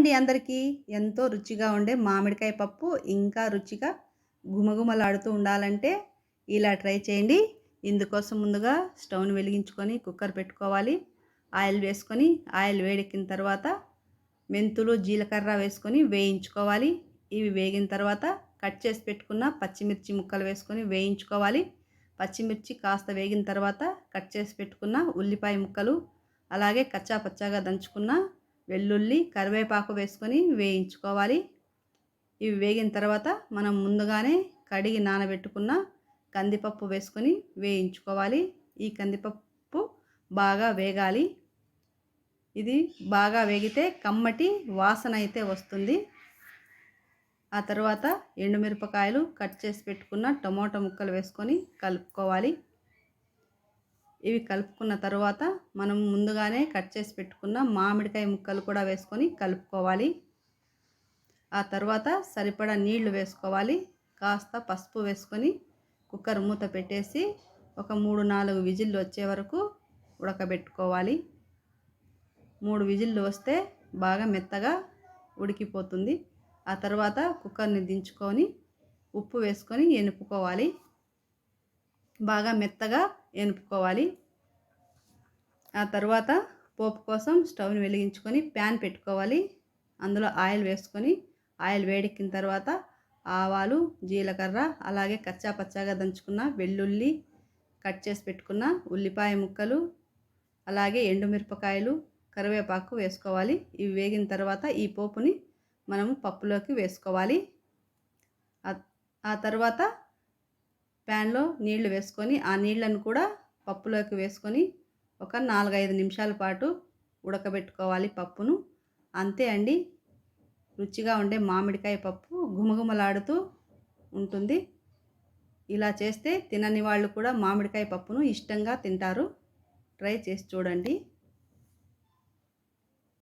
అండి అందరికీ. ఎంతో రుచిగా ఉండే మామిడికాయ పప్పు ఇంకా రుచిగా గుమగుమలాడుతూ ఉండాలంటే ఇలా ట్రై చేయండి. ఇందుకోసం ముందుగా స్టవ్ని వెలిగించుకొని కుక్కర్ పెట్టుకోవాలి. ఆయిల్ వేసుకొని ఆయిల్ వేడెక్కిన తర్వాత మెంతులు జీలకర్ర వేసుకొని వేయించుకోవాలి. ఇవి వేగిన తర్వాత కట్ చేసి పెట్టుకున్న పచ్చిమిర్చి ముక్కలు వేసుకొని వేయించుకోవాలి. పచ్చిమిర్చి కాస్త వేగిన తర్వాత కట్ చేసి పెట్టుకున్న ఉల్లిపాయ ముక్కలు అలాగే కచ్చా పచ్చాగా దంచుకున్న వెల్లుల్లి కరివేపాకు వేసుకొని వేయించుకోవాలి. ఇవి వేగిన తర్వాత మనం ముందుగానే కడిగి నానబెట్టుకున్న కందిపప్పు వేసుకొని వేయించుకోవాలి. ఈ కందిపప్పు బాగా వేగాలి. ఇది బాగా వేగితే కమ్మటి వాసన అయితే వస్తుంది. ఆ తర్వాత ఎండుమిరపకాయలు కట్ చేసి పెట్టుకున్న టమోటా ముక్కలు వేసుకొని కలుపుకోవాలి. ఇవి కలుపుకున్న తర్వాత మనం ముందుగానే కట్ చేసి పెట్టుకున్న మామిడికాయ ముక్కలు కూడా వేసుకొని కలుపుకోవాలి. ఆ తర్వాత సరిపడా నీళ్ళు వేసుకోవాలి. కాస్త పసుపు వేసుకొని కుక్కర్ మూత పెట్టేసి ఒక మూడు నాలుగు విజిల్లు వచ్చే వరకు ఉడకబెట్టుకోవాలి. మూడు విజిల్లు వస్తే బాగా మెత్తగా ఉడికిపోతుంది. ఆ తర్వాత కుక్కర్ని దించుకొని ఉప్పు వేసుకొని ఎనుపుకోవాలి. బాగా మెత్తగా ఎనుపుకోవాలి ఆ తర్వాత పోపు కోసం స్టవ్ని వెలిగించుకొని ప్యాన్ పెట్టుకోవాలి. అందులో ఆయిల్ వేసుకొని ఆయిల్ వేడెక్కిన తర్వాత ఆవాలు జీలకర్ర అలాగే కచ్చా పచ్చాగా దంచుకున్న వెల్లుల్లి కట్ చేసి పెట్టుకున్న ఉల్లిపాయ ముక్కలు అలాగే ఎండుమిరపకాయలు కరివేపాకు వేసుకోవాలి. ఇవి వేగిన తర్వాత ఈ పోపుని మనము పప్పులోకి వేసుకోవాలి. ఆ తర్వాత ప్యాన్లో నీళ్ళు వేసుకొని ఆ నీళ్ళను కూడా పప్పులోకి వేసుకొని ఒక నాలుగైదు నిమిషాల పాటు ఉడకబెట్టుకోవాలి పప్పును. అంతే అండి. రుచిగా ఉండే మామిడికాయ పప్పు గుమగుమలాడుతూ ఉంటుంది. ఇలా చేస్తే తినని వాళ్ళు కూడా మామిడికాయ పప్పును ఇష్టంగా తింటారు. ట్రై చేసి చూడండి.